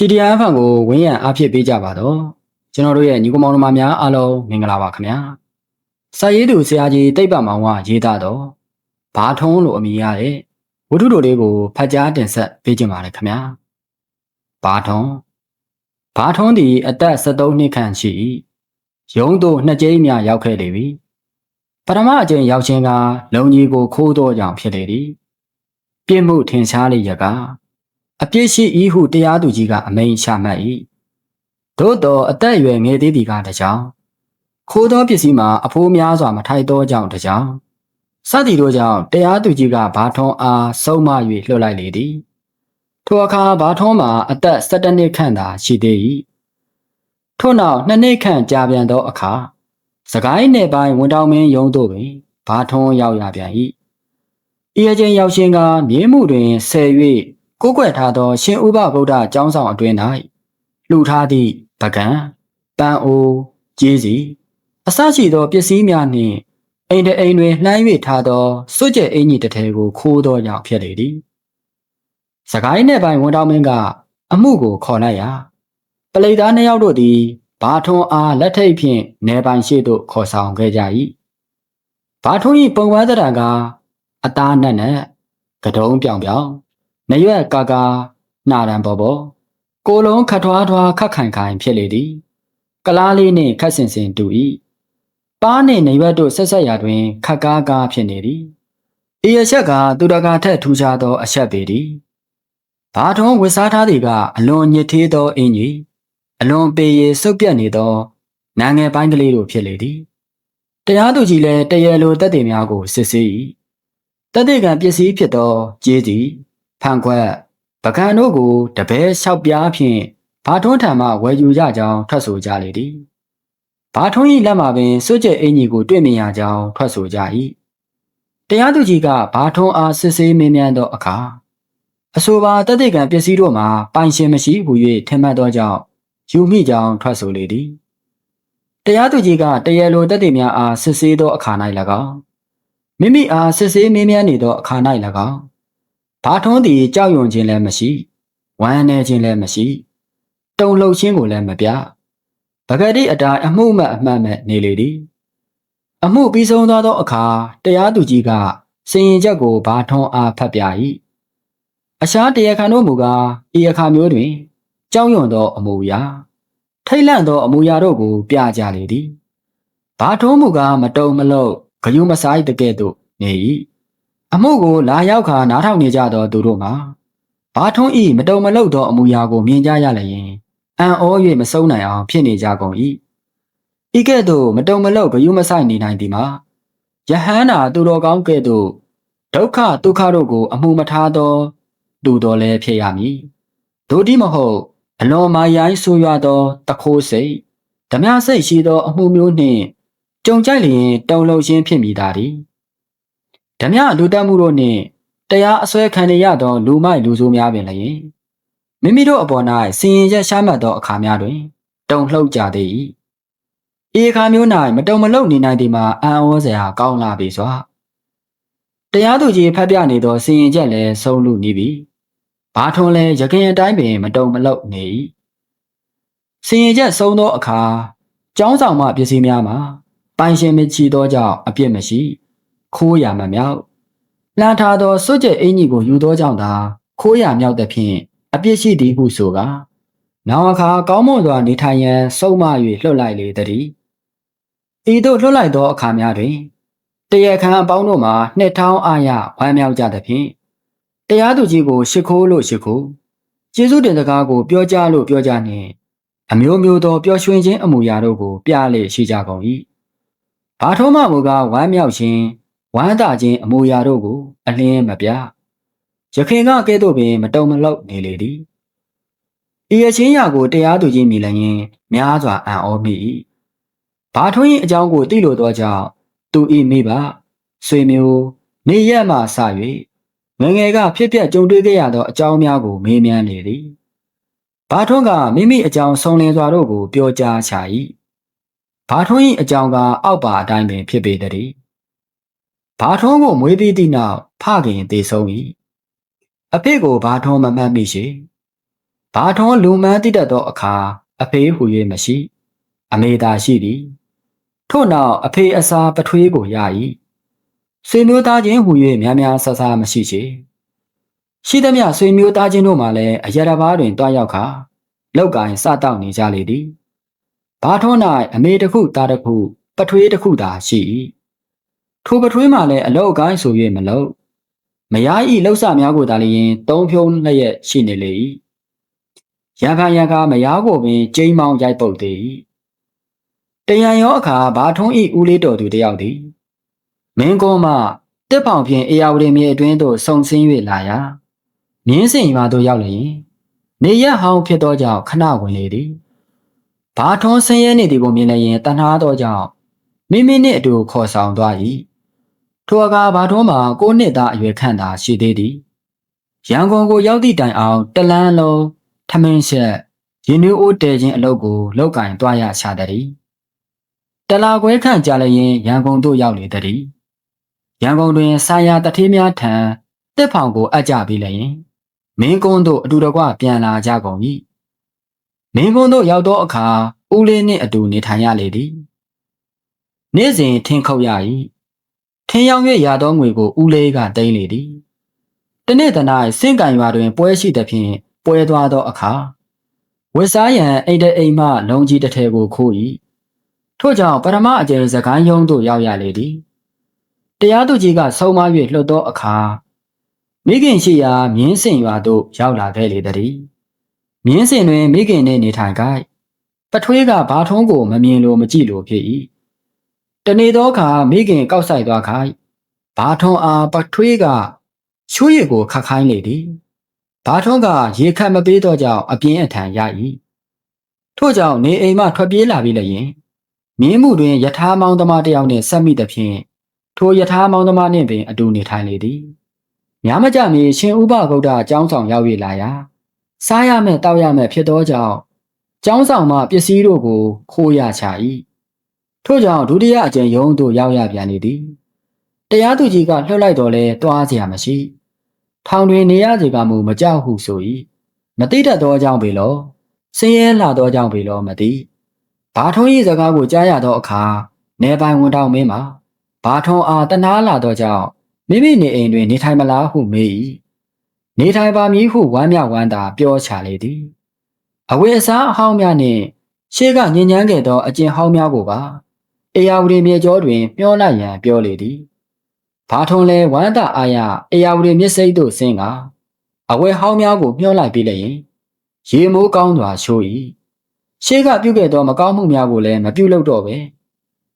CDR ဖန်ကိုဝင်းရံအားဖြစ်ပေးကြပါတော့ကျွန်တော်တို့ရဲ့ညီကောင်မောင်နှမများအားလုံးမင်္ဂလာပါခင်ဗျာစာရေးသူဆရာကြီးတိတ်ပတ်မောင်ကရေးသားတော့ဘာထုံးလို့အမည်ရတဲ့ဝတ္ထုတော်လေးကိုဖတ်ကြားတင်ဆက်ပေးကြပါရခင်ဗျာဘာထုံးဘာထုံးသည်အသက်73နှစ်ခန့်ရှိ၏ရုံးသို့နှစ်ကြိမ်များရောက်ခဲ့လေပြီပထမအကြိမ်ရောက်ခြင်းကလုံကြီးကိုခိုးတော့ကြောင်ဖြစ်လေသည်ပြစ်မှုထင်ရှားလေရက အပြစ်ရှိ၏ဟုတရားသူကြီးကအမိန့်ချမှတ်၏သို့တော်အသက်အရွယ်ငယ်သေးသည်ကတကြောင်ခိုးသောပစ္စည်းမှာအဖိုးများစွာမထိုက်သောကြောင့်တကြောင်စသည်တို့ကြောင့်တရားသူကြီးကဘာထွန်းအားဆုံးမ၍လွှတ်လိုက်လေသည်ထိုအခါဘာထွန်းမှာအသက်17နှစ်ခန့်သာရှိသေး၏ထို့နောက်နှစ်နှစ်ခန့်ကြာပြန်သောအခါစကိုင်းနယ်ပိုင်းဝန်တောင်မင်းရုံးသို့ပင်ဘာထွန်းရောက်ရပြန်၏ဤအချင်းရောက်ရှင်ကမြေမှုတွင်ဆယ်၍ ကိုးကွယ်ထားသော ရှင်ဥပဗုဒ္ဓကျောင်းဆောင်အတွင်၌လှူထားသည့်ပကံပန်းအိုးကြေးစီအစရှိသောပစ္စည်းများနှင့်အိမ်တအိမ်တွင်လှမ်း၍ထားသောစွတ်ကျဲအင်ကြီးတစ်ထည်ကိုခိုးသောကြောင့်ဖြစ်လေသည်စကိုင်းနယ်ပိုင်းဝန်တော်မင်းကအမှုကိုခေါ်လိုက်ရာပလိသားနှစ်ယောက်တို့သည်ဘာထွန်းအားလက်ထိပ်ဖြင့်နယ်ပိုင်ရှိသို့ခေါ်ဆောင်ခဲ့ကြ၏ဘာထွန်း၏ပုံပန်းသဏ္ဍာန်ကအသားနက်နက်ကတုံးပြောင်ပြောင် နရွက်ကာကာနာရန်ပေါ်ပေါ်ကိုလုံးခထွားထွားခတ်ခိုင်ခိုင်ဖြစ်လေသည်ကလားလေးနှင့်ခတ်ဆင်ဆင်တူ၏ပါးနှင့်နရွက်တို့ဆက်ဆက်ရာတွင်ခတ်ကားကားဖြစ်နေသည်ဤအချက်ကသူတကာထက်ထူးခြားသော အချက်ပေသည်ဘာထုံးဝစ်စားထားသည်ကအလွန်ညစ်သေးသောအင်းကြီးအလွန်ပေရစုပ်ပြတ်နေသောနာငယ်ပိုင်းကလေးတို့ဖြစ်လေသည်တရားသူကြီးလည်းတရလိုတက်တွေများကိုစစ်ဆေး၏တက်တဲ့ကံပစ္စည်းဖြစ်သောကြေးသည် ဖန်ခွက်ပကံတို့ကိုတပဲလျှောက်ပြားဖြင့်ဘာထွန်းထံမှဝယ်ယူကြကြောင်းထွက်ဆိုကြလေသည်ဘာထွန်း၏လက်မှာပင်စွတ်ကျဲအင်ကြီးကိုတွေ့မြင်ရကြောင်းထွက်ဆိုကြ၏တရားသူကြီးကဘာထွန်းအားစစ်ဆေးမင်းမြန်းသောအခါအဆိုပါတသက်ကံပစ္စည်းတို့မှာပိုင်ရှင်မရှိဘူး၍ထင်မှတ်သောကြောင့်ယူမိကြောင်းထွက်ဆိုလေသည်တရားသူကြီးကတရားလိုတက်တဲ့များအားစစ်ဆေးသောအခါ၌၎င်းမိမိအားစစ်ဆေးမင်းမြန်းနေသောအခါ၌၎င်း ဘာထွန်းသည်ကြောက်ရွံ့ခြင်းလည်းမရှိဝမ်းနည်းခြင်းလည်းမရှိ တုံလှုပ်ခြင်းကိုလည်းမပြပဂတိအတိုင်းအမှုမှတ်အမှတ်မဲ့နေလေသည်အမှုပြီးဆုံးသွားသောအခါတရားသူကြီးကစင်ရင်ချက်ကိုဘာထွန်းအားဖတ်ပြ၏အရှားတရားခံတို့မူကားဤအခါမျိုးတွင်ကြောက်ရွံ့သောအမူအရာထိတ်လန့်သောအမူအရာတို့ကို ပြကြလေသည်ဘာထွန်းမူကားမတုံမလုတ်ဂယုမဆိုင်တကဲ့သို့နေ၏ အမှုကိုလာရောက်ခါနားထောင်နေကြသောသူတို့မှာဘာထွန်းဤမတုံမလုတ်သောအမူအရာကိုမြင်ကြရလျင်အံ့ဩ၍မဆုံးနိုင်အောင်ဖြစ်နေကြကုန်၏ဤကဲ့သို့မတုံမလုတ်ဂယုမဆိုင်နေနိုင်သည်မှာယဟန္တာသူတော်ကောင်းကဲ့သို့ဒုက္ခဒုက္ခတို့ကို အမှုမထားသောသူတော်လည်းဖြစ်ရမည်ဒို့ဒီမဟုတ်အလွန်မာရိုင်းဆိုးရွားသောတခိုးစိတ်ဓမြစိတ်ရှိသော အမှုမျိုးနှင့်ကြုံကြိုက်လျင်တုံလုံခြင်းဖြစ်မိတာသည် ဓမြလူတက်မှုတို့နှင့်တရားအစွဲခံရသောလူမိုက်လူဆိုးများပင်လည်းမိမိတို့အပေါ်၌စင်ရင်ရက်ရှားမှတ်သောအခါများတွင် တုံလှုပ်ကြသည်ဤအခါမျိုး၌မတုံမလှုပ်နေနိုင်သည်မှာအံ့ဩစရာကောင်းလာပြီစွာတရားသူကြီးဖတ်ပြနေသောစင်ရင်ချက်လည်းဆုံးလူနေပြီဘာထွန်းလဲရခင်အတိုင်းပင် မတုံမလှုပ်နေ၏စင်ရင်ချက်ဆုံးသောအခါကျောင်းဆောင်မှပစ္စည်းများမှာပိုင်ရှင်မချီသောကြောင့်အပြစ်မရှိ ခိုးရမမြောက်လှန်ထားသောစွတ်ကျဲအင်ကြီးကိုယူသောကြောင့်သာခိုးရမြောက်သဖြင့်အပြစ်ရှိသည်ဟုဆိုကာနောင်အခါကောင်းမွန်စွာနေထိုင်ရန်စုံမ၍လှုပ်လိုက်လေသည်ဤသို့လှုပ်လိုက်သောအခါများတွင်တရခန်အပေါင်းတို့မှာနှစ်ထောင်းအားရဝမ်းမြောက်ကြသဖြင့်တရားသူကြီးကိုရှ िख ိုးလို့ရှ िख ိုးကျေးဇူးတင်စကားကိုပြောကြားလို့ပြောကြားနှင့်အမျိုးမျိုးသောပျော်ရွှင်ခြင်းအမှုရာတို့ကို ပြလေရှိကြကုန်၏ဘာထုံးမမူကားဝမ်းမြောက်ခြင်း ဝမ်းသာခြင်းအမူအရာတို့ကို အလင်းမပြရခင်ကကဲ့သို့ပင်မတုံမလောက်နေလေသည်ဤအချင်းရာကိုတရားသူကြီးမြည်လည်းရင်များစွာအံ့ဩမိ၏ဘာထွန်း၏အကြောင်းကိုသိလိုသောကြောင့်သူ၏မိဘဆွေမျိုးနေရက်မှစ၍ငငယ်ကဖြစ်ပျက်ကြုံတွေ့ခဲ့ရသောအကြောင်းများကိုမေးမြန်းလေသည်ဘာထွန်းကမိမိအကြောင်းဆုံးလင်းစွာတို့ကို ပြောကြားချ၏ဘာထွန်း၏အကြောင်းကအောက်ပါအတိုင်းပင်ဖြစ်ပေသည် ဘာထွန်းကိုမွေးပြီးသည့်နောက်ဖခင်သေဆုံး၏အဖေကိုဘာထွန်းမမှတ်မိရှိဘာထွန်းလူမှန်းတိတတ်သောအခါအဖေဟူ၍မရှိ အမေသာရှိသည်ထို့နောက်အဖေအစာပထွေးကိုရ၏ဆွေမျိုးသားချင်းဟူ၍များများဆဆမရှိချေရှိသမျှဆွေမျိုးသားချင်းတို့မှလည်းအရတဘာတွင်တွားရောက်ခါလောက်ကင်စတောက်နေကြလေသည်ဘာထွန်း၌အမေတစ်ခုသားတစ်ခုပထွေးတစ်ခုသာရှိ၏ ထိုပထွေးမှလည်းအလောက်ကိုင်းဆို၍မလို့မယားဤလှုပ်ဆများကိုသာလျှင်သုံးဖြုံးလျက်ရှိနေလေ၏ရံဖန်ရံခါမယားကိုပင်ကျိမ်းမောင်းရိုက်ပုတ်သေး၏တရံရောအခါဘာထွန်းဤဦးလေးတော်သူတယောက်သည်မင်းကုန်းမှတစ်ပေါင်ဖြင့်အေယာဝတီမြေအတွင်းသို့ဆုံဆင်း၍လာရာမြင်းစင်ရွာသို့ရောက်လျင်နေရဟောင်းဖြစ်သောကြောင့်ခဏဝင်လေသည်ဘာထွန်းဆင်းရဲနေသည်ကိုမြင်လျင်တဏှာသောကြောင့်မိမိနှင့်အတူခေါ်ဆောင်သွား၏ ထိုအခါဘာထွန်းမှာကိုနှစ်သားအရွယ်ခန့်သာရှိသေးသည်ရန်ကုန်ကိုရောက်သည့်တိုင်အောင်တလန်းလုံးထမင်းချက်ရင်းနှီးအိုးတဲခြင်းအလုပ်ကိုလောက်ကင်သွားရချသည်တလာခွဲခန့်ကြာလျင်ရန်ကုန်သို့ရောက်လေသည်ရန်ကုန်တွင်ဆာယာတထေးများထံတစ်ဖောင်ကိုအပ်ကြပြီးလျင်မင်းကုန်းသို့အတူတကွပြန်လာကြကုန်၏မင်းကုန်းသို့ရောက်သောအခါဦးလေးနှင့်အတူနေထိုင်ရလေသည်နေ့စဉ်ထင်းခုတ်ရ၏ ထင်းရောင်၍ရသောငွေကိုဦးလေးကတိမ့်လေသည်တနေ့တနေ့စင့်ကန်ရွာတွင် ပွဲရှိသဖြင့်ပွဲသွားသောအခါဝစ်စားရန်အိတ်တအိမ်မှလုံကြီးတစ်ထည်ကိုခိုး၏ထို့ကြောင့်ပရမအကျယ်စကိုင်းယုံသို့ရောက်ရလေသည်တရားသူကြီးကဆုံးမ၍လှုပ်သောအခါမိခင်ရှိရာမြင်းစင်ရွာသို့ရောက်လာခဲ့လေသည်မြင်းစင်တွင်မိခင်နှင့်နေထိုင်ကြပထွေးကဘာထုံးကိုမမြင်လိုမကြည့်လိုဖြစ်၏ တနေ့သောအခါမိခင်ကောက်ဆိုင်သွားခိုင်းဘာထုံးအားပထွေးကချိုးရည်ကိုခတ်ခိုင်းလေသည်ဘာထုံးကရေခတ်မပေးတော့ကြောင့်အပြင်းအထန်ရ၏ထို့ကြောင့်နေအိမ်မှထွက်ပြေးလာပြီးလျင်မြင်းမှုတွင်ယထာမောင်းသမားတယောက်နှင့်ဆက်မိသဖြင့်ထိုယထာမောင်းသမားနှင့်ပင်အတူနေထိုင်လေသည်ညမကြမီရှင်ဥပဂုတ်တအကြောင်းဆောင်ရောက်၍လာရာစားရမယ်တောက်ရမယ်ဖြစ်သောကြောင့်ကျောင်းဆောင်မှပစ္စည်းတို့ကိုခိုးရချ၏ ထို့ကြောင့်ဒုတိယအကြိမ်ရုံးသို့ရောက်ရပြန်လေသည်တရားသူကြီးကလှုပ်လိုက်တော်လဲတွားเสียမရှိထောင်တွင်နေရစေကမူမကြောက်ဟုဆို၏မသိတတ်သောကြောင့်ပေလောစင်းရဲလာသောကြောင့်ပေလောမသိဘာထုံး၏စကားကိုကြားရသောအခါနေပိုင်ဝန်တောင်မင်းမှာဘာထုံးအားတနာလာသောကြောင့်မိမိနေအိမ်တွင်နေထိုင်မလားဟုမေး၏နေထိုင်ပါမည်ဟုဝမ်းမြောက်ဝမ်းသာပြောချလေသည်အဝေအစားအဟောင်းများနှင့်ရှေးကညဉ့်ညမ်းခဲ့သောအကျင့်ဟောင်းများကိုပါ အေယာဝတီမြေကျောတွင်မျောလိုက်ရန်ပြောလေသည်ဘာထုံလဲဝမ်းသာအားရအေယာဝတီမြစ်စိတ်သို့ဆင်းကအဝဲဟောင်းများကိုမျောလိုက်ပြီးလျင်ရေမိုးကောင်းစွာရှိုး၏ရှေးကပြုခဲ့သောမကောင်းမှုများကိုလည်းမပြုလုပ်တော့ပဲ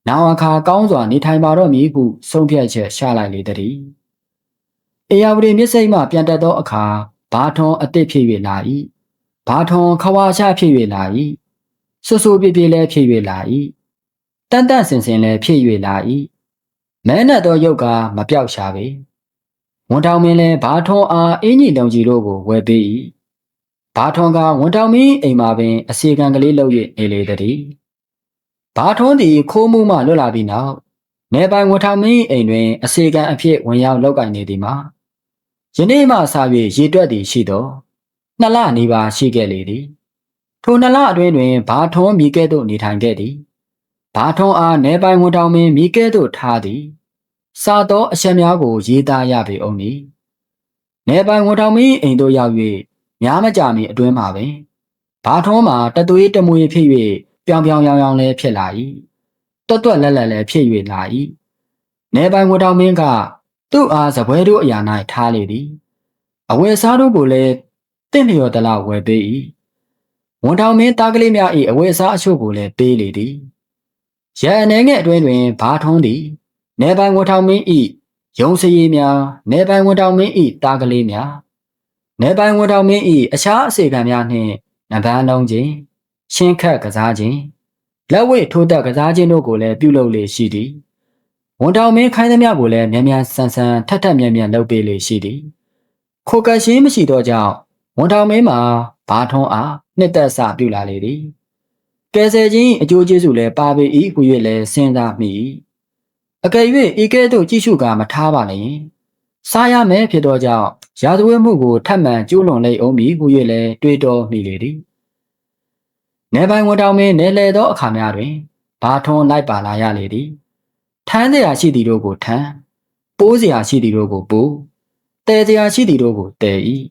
နောင်အခါကောင်းစွာနေထိုင်ပါတော့မည်ဟုဆုံးဖြတ်ချက်ချလိုက်လေသည်အေယာဝတီမြစ်စိတ်မှပြန်တက်သောအခါဘာထွန်အစ်စ်ဖြစ်၍လာ၏ဘာထွန်ခဝါချဖြစ်၍လာ၏ဆူဆူပြပြလည်းဖြစ်၍လာ၏ တန်တန့်စင်စင်လည်းဖြစ်၍လာ၏မဲနဲ့သောရုပ်ကမပြောက်ရှာပေဝန်တောင်မင်းလည်းဘာထွန်အားအင်းကြီးတုံကြီးတို့ကိုဝယ်ပေး၏ဘာထွန်ကဝန်တောင်မင်းအိမ်မှာပင်အစီကံကလေးလုပ်၍နေလေသည်ဘာထွန်သည်ခိုးမှုမှလွတ်လာပြီးနောက်နေပိုင်ဝန်ထောင်မင်းအိမ်တွင်အစီကံအဖြစ်ဝင်ရောက်လောက်ကင်နေသည်မှာယနေ့မှစ၍ရေတွက်သည်ရှိသောနှစ်လနေပါရှိခဲ့လေသည်ထိုနှစ်လအတွင်းတွင်ဘာထွန်မိကဲ့သို့နေထိုင်ခဲ့သည် ဘာထွန်အားနေပိုင်ဝန်ထောင်မင်းမိကဲ့သို့ထားသည်စာသောအချက်များကိုရေးသားရပေအောင်နီနေပိုင်ဝန်ထောင်မင်းအိမ်သို့ရောက်၍များမကြမီအတွင်းမှာပင်ဘာထွန်မှာတသွေးတမွေဖြစ်၍ပြောင်ပြောင်ရောင်ရောင်လည်းဖြစ်လာ၏တွတ်တွတ်လက်လက်လည်းဖြစ်၍လာ၏နေပိုင်ဝန်ထောင်မင်းကသူ့အားစပွဲတို့အရာ၌ထားလေသည်အဝယ်စားတို့ကိုလည်းတင့်လျော်တလားဝယ်ပေး၏ဝန်ထောင်မင်းတားကလေးများ၏အဝယ်စားအချို့ကိုလည်းပေးလေသည် ရန်အနေငယ်အတွင်းတွင်ဘာထွန်းသည်နေပိုင်ဝန်ထောင်မင်း၏ရုံစရီများနေပိုင်ဝန်ထောင်မင်း၏တားကလေးများနေပိုင်ဝန်ထောင်မင်း၏အခြားအစီကံများနှင့်နဗန်းလုံးခြင်းရှင်းခတ်ကစားခြင်းလက်ဝဲထိုးတက်ကစားခြင်းတို့ကိုလည်းပြုလုပ်လေရှိသည်ဝန်တောင်မင်းခိုင်းသမျှကိုလည်းမြန်မြန်ဆန်ဆန်ထက်ထက်မြန်မြန်လုပ်ပေးလေရှိသည်ခိုကရှင်းမရှိသောကြောင့်ဝန်တောင်မင်းမှာဘာထွန်းအားနှစ်သက်စပြုလာလေသည် ကယ်ဆယ်ခြင်းအကျိုးကျေးဇူးလည်းပါပေ၏ဟု၍လည်းစဉ်းစားမိအကယ်၍ဤကဲ့သို့ကြည့်ရှုကာမထားပါနဲ့စားရမယ်ဖြစ်သောကြောင့်ရာဇဝတ်မှုကိုထပ်မံကျူးလွန်လိုက်အောင်ပြီဟု၍လည်းတွေးတော်မိလေသည်နေပိုင်ဝန်တောင်မင်းနေလေသောအခါများတွင်ဘာထွန်လိုက်ပါလာရလေသည်ထမ်းစရာရှိသည်တို့ကိုထမ်းပိုးစရာရှိသည်တို့ကိုပိုးတဲစရာရှိသည်တို့ကိုတဲ၏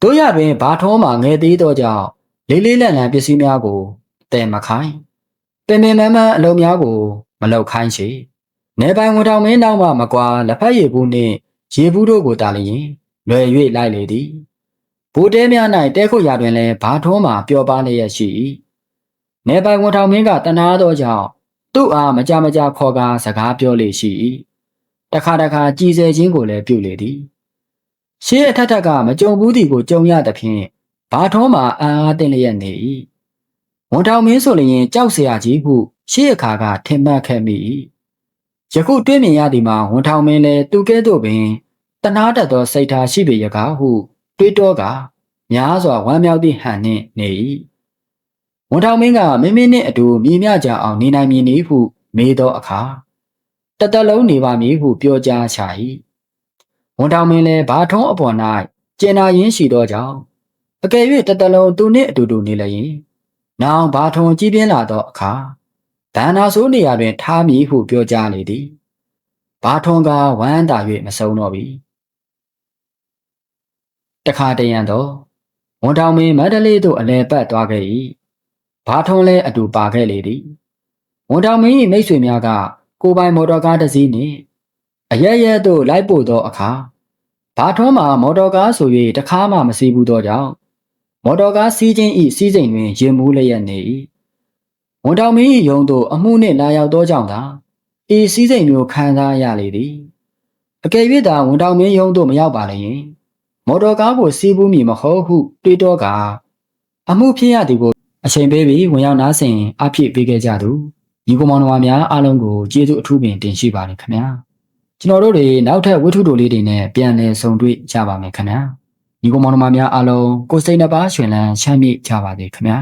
တို့ရတွင်ဘာထွန်မှငယ်သေးသောကြောင့်လေးလေးလံ့လံ့ပစ္စည်းများကို တဲမခိုင်းပင်ပင်မန်းမန်းအလုံးများကို မလောက်ခိုင်းရှိနေပိုင်ဝန်တောင်မင်းနောက်မှမကွာလက်ဖက်ရည်ဘူးနှင့်ရေဘူးတို့ကိုတာလျင်လွယ်၍လိုက်လေသည်ဘိုးတဲများ၌တဲခုတ်ရာတွင်လည်းဘာထွန်းမှပျော်ပါလျက်ရှိ၏နေပိုင်ဝန်ထောင်မင်းကတနာသောကြောင့်သူ့အားမကြမကြခေါ်ကားစကားပြောလေရှိ၏တခါတခါကြည်စဲခြင်းကိုလည်းပြုလေသည်ရှေးအထက်ထက်ကမကြုံဘူးသည်ကိုကြုံရသဖြင့်ဘာထွန်းမှအာအားတင်လျက်နေ၏ ဝန်ထောင်မင်းဆိုလျင်ကြောက်เสียကြီးဟုရှေးအခါကထင်မှတ်ခဲ့မိ၏ယခုတွေ့မြင်ရသည်မှာဝန်ထောင်မင်းလည်းသူကဲ့သို့ပင်တနာတတ်သောစိတ်ထားရှိပေရကားဟု တွေးတောကများစွာဝမ်းမြောက်သည့်ဟန်နှင့်နေ၏ဝန်ထောင်မင်းကမင်းမင်းနှင့်အတူမြည်မြကြအောင်နေနိုင်မည်နည်းဟု မေးသောအခါတသက်လုံးနေပါမည်ဟုပြောကြားချ၏ဝန်ထောင်မင်းလည်းဘာထုံးအပေါ်၌ကျင်နာရင်းရှိသောကြောင့်အကယ်၍တသက်လုံးသူနှင့်အတူတူနေလျင် နောင်ဘာထုံကြီးပြင်းလာသောအခါဒါနာဆိုးနေရာတွင်ထားမည်ဟုပြောကြားလေသည်ဘာထွန်ကဝမ်းသာ၍မဆုံးတော့ပြီတခါတရံတော့ဝန်တောင်မင်းမန္တလေးသို့အလဲပတ်သွားခဲ့၏ဘာထွန်လည်းအတူပါခဲ့လေသည်ဝန်တောင်မင်း၏မိတ်ဆွေများကကိုပိုင်မော်တော်ကားတစ်စီးနှင့်အရရဲသို့လိုက်ပို့သောအခါဘာထွန်းမှာမော်တော်ကားဆို၍တခါမှမစီးဘူးသောကြောင့် မော်တော်ကားစီးခြင်း၏စီးစိမ်တွင်ရင်မူးလျက်နေ၏ဝန်တောင်မင်း၏ယုံသို့အမှုနှင့်လာရောက်သောကြောင့်သာဤစည်းစိမ်မျိုးခံစားရလေသည်အကယ်၍သာဝန်တောင်မင်းယုံသို့မရောက်ပါလျင်မော်တော်ကားကိုစီးပူးမည်မဟုတ်ဟုတွေးတောကအမှုဖြစ်ရသည်ကိုအချိန်ပေးပြီးဝင်ရောက်နားဆင်အဖြစ်ပေးခဲ့ကြသူညီကောင်မောင်နှမများအားလုံးကိုကျေးဇူးအထူးပင်တင်ရှိပါတယ်ခင်ဗျာကျွန်တော်တို့တွေနောက်ထပ်ဝတ္ထုတိုလေးတွေနဲ့ပြန်လည်ဆုံတွေ့ကြပါမယ်ခင်ဗျာ ညီကောင်မောင်နှမများအားလုံးကိုယ်စိတ်နှပါရှင်လန်းချမ်းမြေ့ကြပါစေခင်ဗျာ